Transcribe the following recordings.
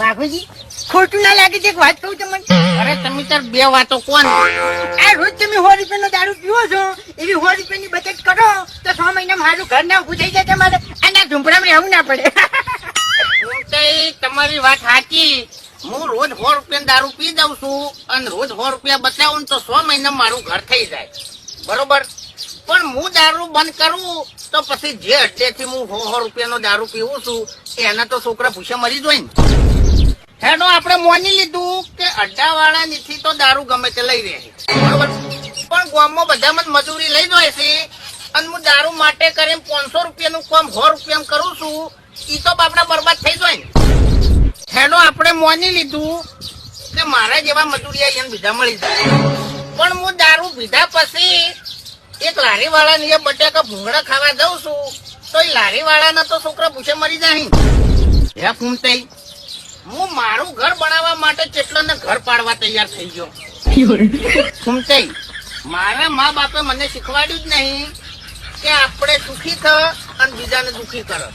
વાઘુજી ખોટું ના લાગે છે એક વાત કહું તમને. અરે તમે તાર બે વાતો કોણ? આ રોજ તમે સો રૂપિયાનો દારૂ પીવો છો. એવી સો રૂપિયાની બચત કરો તો છ મહિના મારું ઘર ના ઉભું થઈ જાય તમારે. અને આ ઝૂંપડામાં રહેવું ના પડે. તમારી વાત સાચી. હું રોજ સો રૂપિયા દારૂ પી દઉં છું અને રોજ સો રૂપિયા બચાવું તો સો મહિના મારું ઘર થઈ જાય. બરોબર? પણ હું દારૂ બંધ કરું તો પછી જે અડ્ડેથી હું સો સો રૂપિયાનો દારૂ પીવું છું એના તો છોકરા ભૂસે મરી જોઈ ને. હેડો, આપણે મોની લીધું કે અડ્ડા વાળા નીથી તો દારૂ ગમે તે લઈ રહે. બરોબર? પણ ગામમાં બધામાં જ મજૂરી લઈ જાય છે. અને હું દારૂ માટે કરીને પાંચસો રૂપિયાનું કામ સો રૂપિયામાં કરું છું એ તો બાપડા બરબાદ થઈ જાય ને. હેડો, આપણે મોની લીધું કે મારા જેવા મજૂરી એને બીજા મળી જાય. પણ હું દારૂ પીધા પછી એક લારી વાળા બટાકા ભૂંગળા ખાવા દઉં છું, તો એ લારી વાળાના તો છોકરા પૂછે મરી જાય હે ફૂમતાઈ હું મારું ઘર બનાવવા માટે કેટલાને ઘર પાડવા તૈયાર થઈ ગયો. સુમતે મારા મા બાપે મને શીખવાડ્યું જ નહીં કે આપણે સુખી થ અને બીજાને દુખી કરો.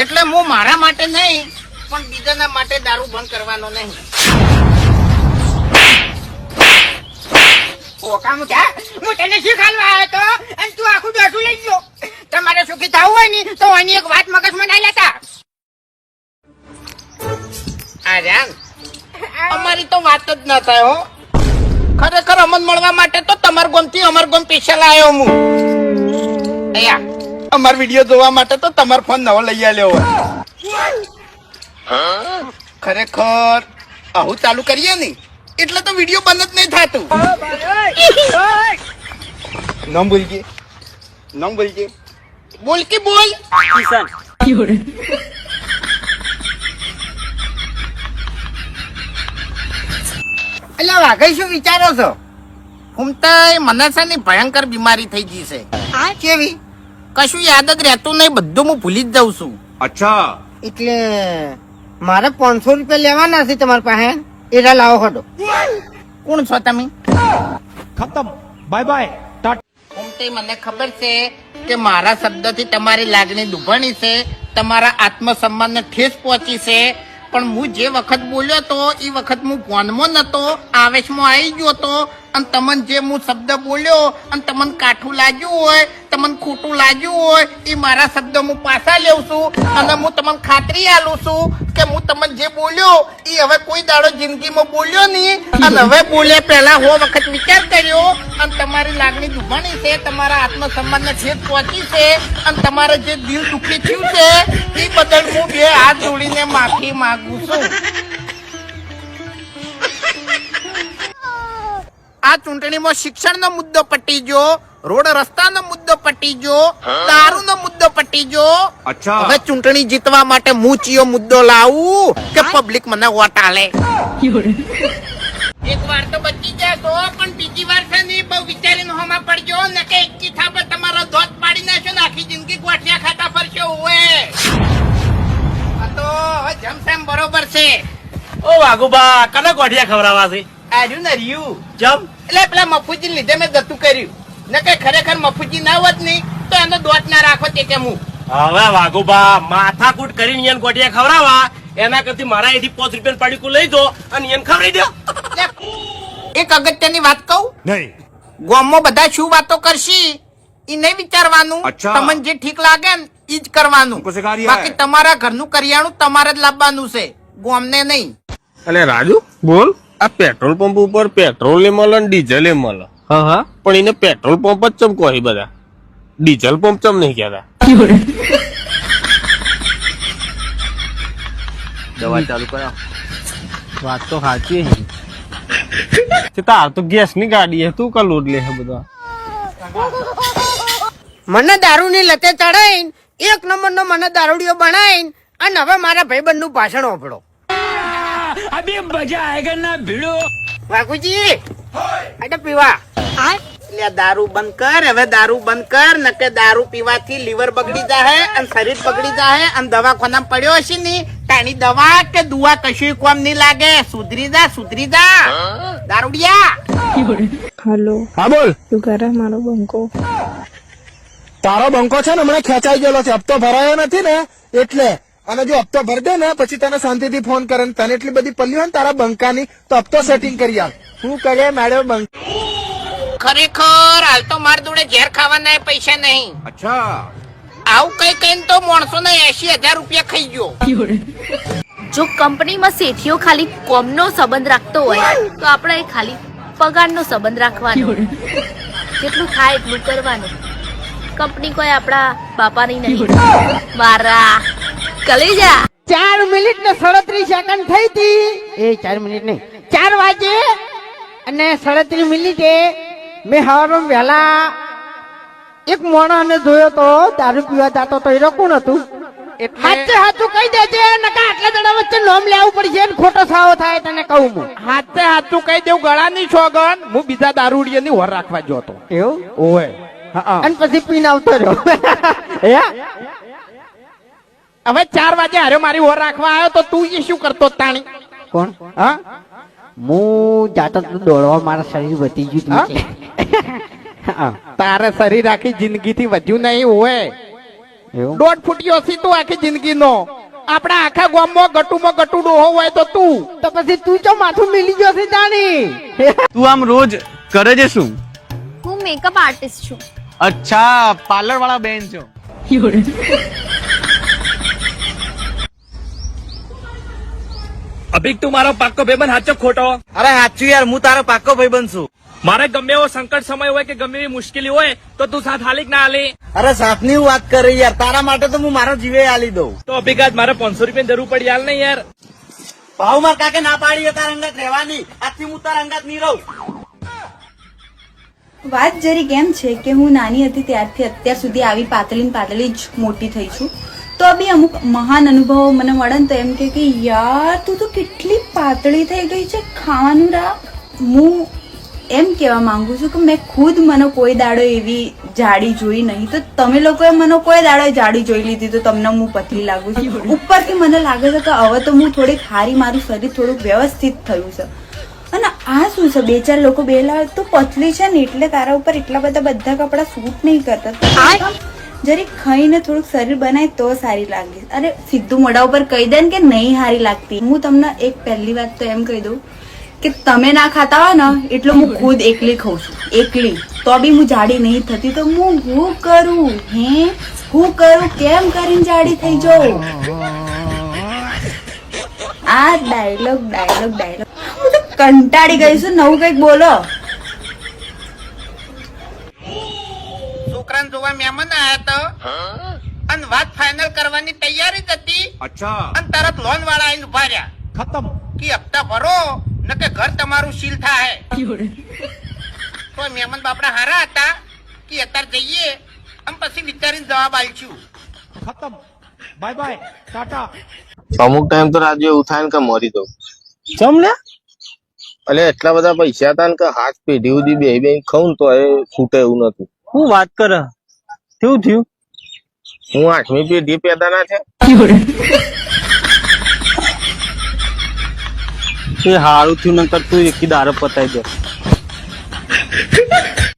એટલે હું મારા માટે નહીં, પણ બીજાના માટે દારૂ બંધ કરવાનો નહીં. ઓકા મુકા હું તને શીખવાડવા આવ્યો તો? અને તું આખું બેઠું લઈ ગયો. તમારે સુખી થવું હોય ને તો આની એક વાત મગજમાં ના લેતા. આર્યાન અમારી તો વાત જ ના થાય હો. ખરેખર અમન મળવા માટે તો તમાર ગોમથી અમાર ગોમ સ્પેશિયલ આવ્યો હું. અહીંયા. અમાર વીડિયો જોવા માટે તો તમાર ફોન નવો લઈ આવ્યો ખરેખર આવું ચાલુ કરીએ ને એટલે તો વીડિયો બંધ જ નહીં થતું. નમ બોલજે. નમ બોલજે. બોલ કે બોલ. કિશન. વાઘઈ શું વિચારો છો? ઉમતા મને છે ને ભયંકર બીમારી થઈ ગઈ છે. આ કેવી? કશું યાદ જ રહેતું નહીં બધું હું ભૂલી જ જાઉં છું. અચ્છા. એટલે મારે પાંચસો રૂપિયા લેવાના છે તમારી પાસે? એરા લાવો હડો. કોણ છો તમે? ખતમ. બાય બાય ટાટા મને ખબર છે કે મારા શબ્દથી તમારી લાગણી દુભાણી છે તમારા આત્મસન્માનને ઠેસ પહોંચી છે પણ હું જે વખત બોલ્યો તો, એ વખત હું ફોનમાં નતો, આવેશમાં આવી ગયો તો અને તમને જે હું શબ્દ બોલ્યો અને તમને કાઠું લાગ્યું હોય, તમને ખોટું લાગ્યું હોય એ મારા શબ્દ હું પાછા લેવું છું. અને હું તમને ખાતરી આલું છું કે હું તમને જે બોલ્યો એ હવે કોઈ દાડો જિંદગીમાં બોલ્યો નહીં. અને હવે બોલ્યા પહેલા હો વખત વિચાર કર્યો અને તમારી લાગણી દુભાણી છે, તમારા આત્મસન્માનને છેદ પહોંચી છે અને તમારે જે દિલ દુખી થયું છે એ બદલ હું બે હાથ જોડીને માફી માંગુ છું. આ ચૂંટણીમાં શિક્ષણનો મુદ્દો પટી જો રોડ રસ્તાનો મુદ્દો પટી જો દારૂનો મુદ્દો પટી જો હવે ચૂંટણી જીતવા માટે મૂચિયો મુદ્દો લાવું કે પબ્લિક મને વોટ આલે? એક વાર તો બચી જશો પણ બીજી વાર છે ને બહુ વિચારીને હોમાં પડજો ને કે એક પર તમારો ધોત પાડી નાખશો ને આખી જિંદગી ગોઠિયા ખાતા ફરશો ઓએ આ તો જમસેમ બરોબર છે. ઓ વાઘુબા કને ગોઠિયા ખવડાવવા છે? આર્યું નર્યું જમ. એટલે પેલા મફુજી લીધે મેં જતું કર્યું. ને કઈ ખરેખર મફુજી ના હોત નહીં તો એનો દોટ ના રાખો તે કેમ હવે વાઘુબા માથાકૂટ કરીને યન ગોટિયા ખવડાવા. એના કરતી મારા એથી પાંચ રૂપિયા પાડીકું લઈ દો અને યન ખવડાવી દો. એક અગત્યની વાત કહું? નહીં. ગામમાં બધા શું વાતો કરશી? એ નહીં વિચારવાનું. તમને જે ઠીક લાગે ને એ જ કરવાનું. બાકી તમારા ઘરનું કરિયાણું તમારે જ લાવવાનું છે. ગામને નહીં. એટલે રાજુ બોલ. આ પેટ્રોલ પંપ ઉપર પેટ્રોલ એ મળે ને ડીઝલ એ મળે. હા હા. પણ એને પેટ્રોલ પંપ જ ચમ કહે બધા. ડીઝલ પંપ ચમ નહીં કહેતા. દવા ચાલુ કરાવો. વાત તો સાચી છે. તાર તો ગેસની ગાડી હે તું કા લોડ લે હે બધા. મને દારૂની લતે ચડાઈને એક નંબરનો મને દારૂડિયો બનાવીને અને હવે મારા ભાઈબંધનું ભાષણ ઓપડો વાઘુજી અડે પીવા એટલે દારૂ બંધ કર હવે દારૂ બંધ કર નકે દારૂ પીવાથી લીવર બગડી જાય અને શરીર બગડી જાય અને દવાખાના પડ્યો હશે ને તાની દવા કે દુવા કશું કોમ નહીં લાગે સુધરી જા સુધરી જા દારૂડિયા હાલો હા બોલ શું કરે મારો બંકો તારો બંકો છે ને હમણાં ખેંચાઈ ગયેલો છે હપ્તો ભરાયો નથી ને એટલે અને જો હપ્તો ભરી દે ને પછી તને શાંતિથી ફોન કરે તને એટલી બધી પલ્લી હોય ને તારા બંકાની તો હપ્તો સેટિંગ કરી આવ હું કરે મેડમ બંક? ખરેખર હાલ તો માર જોડે ઘેર ખાવાના પૈસા નહીં. અચ્છા. આવું કઈ કઈ તો માણસો ને એસી હજાર રૂપિયા ખાઈ ગયો. જો કંપનીમાં શેઠિયો ખાલી કોમનો સંબંધ રાખતો હોય તો આપણે એ ખાલી પગારનો સંબંધ રાખવાનો. કેટલું થાય એટલું કરવાનું. કંપની કોઈ આપણા બાપાની નહીં. મારા. કલેજા. ચાર મિનિટ ને સડત્રીસ સેકન્ડ થઈ હતી. એ ચાર મિનિટ નહીં. ચાર વાગે અને સડત્રીસ મિનિટે મેં હવારમાં વહેલા એક મોણાને જોયો તો દારૂ પીવા જતો તો એ કોણ હતું હાથે હાચું કહી દેજે નકા આટલા જણા વચ્ચે નોમ લેવું પડશે ને ખોટો સાવો થાય તને કહું હું. હાથે હાથું કહી દેવું ગળાની છોગન હું બીજા દારૂડિયાની હોર રાખવા જોતો એવું? ઓય અને પછી પીને આવતો રહ્યો. હે? હવે ચાર વાગે હારે મારી ઓર રાખવા આવ્યો તો તું એ શું કરતો તાણી? કોણ? હા? હું જાતો દોડવા મારા શરીર વધી ગયું છે તારે શરીર આખી જિંદગી થી વધ્યું નહીં હોય એવું? દોઢ ફૂટ્યો છી તું આખી જિંદગી નો આપડા આખા ગામમાં ગટુમાં ગટુ ડોહો હોય તો તું. તો પછી તું ચો માથું મિલી ગયો છે જાણી તું આમ રોજ કરે છે શું? હું મેકઅપ આર્ટિસ્ટ છું. અચ્છા પાર્લર વાળા બેન છો. અભિક તું મારો પાક્કો ભાઈબંધ સાચો ખોટો? અરે સાચું યાર હું તારો પાક્કો ભાઈબંધ છું. મારે ગમે એવો સંકટ સમય હોય કે ગમે એવી મુશ્કેલી હોય તો તું સાથ હાલી ના હાલી. અરે સાથની વાત કરી યાર તારા માટે તો હું મારો જીવે હાલી દઉં. તો અભિક આજ મારે પાંચસો રૂપિયા જરૂર પડી હાલ નહીં યાર. ભાવ માર કાકે ના પાડી તાર અંગાત રહેવાની. આજથી હું તાર અંગાત નહીં રહું. વાત જરી કેમ છે કે હું નાની હતી ત્યારથી અત્યાર સુધી આવી પાતળી ને પાતળી જ મોટી થઈ છું? તો બી અમુક મહાન અનુભવો મને મળે ને તો એમ કે કે યાર તું તો કેટલી પાતળી થઈ ગઈ છે ખાવાનું રાખ હું એમ કહેવા માંગુ છું કે મેં ખુદ મને કોઈ દાડો એવી જાડી જોઈ નહીં. તો તમે લોકોએ મને કોઈ દાડો જાડી જોઈ લીધી તો તમને હું પતલી લાગુ છું? ઉપરથી મને લાગે છે કે હવે તો હું થોડીક હારી મારું શરીર થોડુંક વ્યવસ્થિત થયું છે. અને આ શું છે? બે ચાર લોકો બેલા તો પતલી છે ને એટલે તારા ઉપર એટલા બધા બધા કપડા સૂટ નહીં કરતા. જરી ખાઈને થોડુંક શરીર બનાય તો સારી લાગે. અરે, સીધું મોઢા ઉપર કહી દે કે નહીં સારી લાગતી. હું તમને એક પહેલી વાત તો એમ કહી દઉં કે તમે ના ખાતા હોય ને, એટલે હું ખુદ એકલી ખાઉં છું. એકલી. તો બી હું જાડી નહીં થતી, તો હું હું કરું? હે? હું કરું? કેમ કરીને જાડી થઈ જાઉં? આ ડાયલોગ ડાયલોગ ડાયલોગ. હું તો કંટાળી ગઈ છું, નવું કંઈક બોલો. અને વાત ફાઈનલ કરવાની તૈયારી જ હતી. અને તરત લોન વાળા આવીને ઊભા રહ્યા. ખતમ. કે હપ્તા ભરો ન કે ઘર તમારું સીલ થાય. તો મહેમાન બાપડા હારા હતા કે અત્યારે જઈએ? આમ પછી વિચારીને જવાબ આલશું. ખતમ. બાય બાય ટાટા અમુક ટાઈમ તો રાજુ એવું થાય ને કે મરી દઉં જમ ને એટલે એટલા બધા પૈસા હતા ને કે હાથ પેઢી સુધી બે બે ખઉં તો એ છૂટે એવું નતું. હું વાત કરે? કેવું થયું? હું આઠમી પેઢી પેદા ના છે. એ હારું થયું નકર તું એકી દારો પતાઈ દે.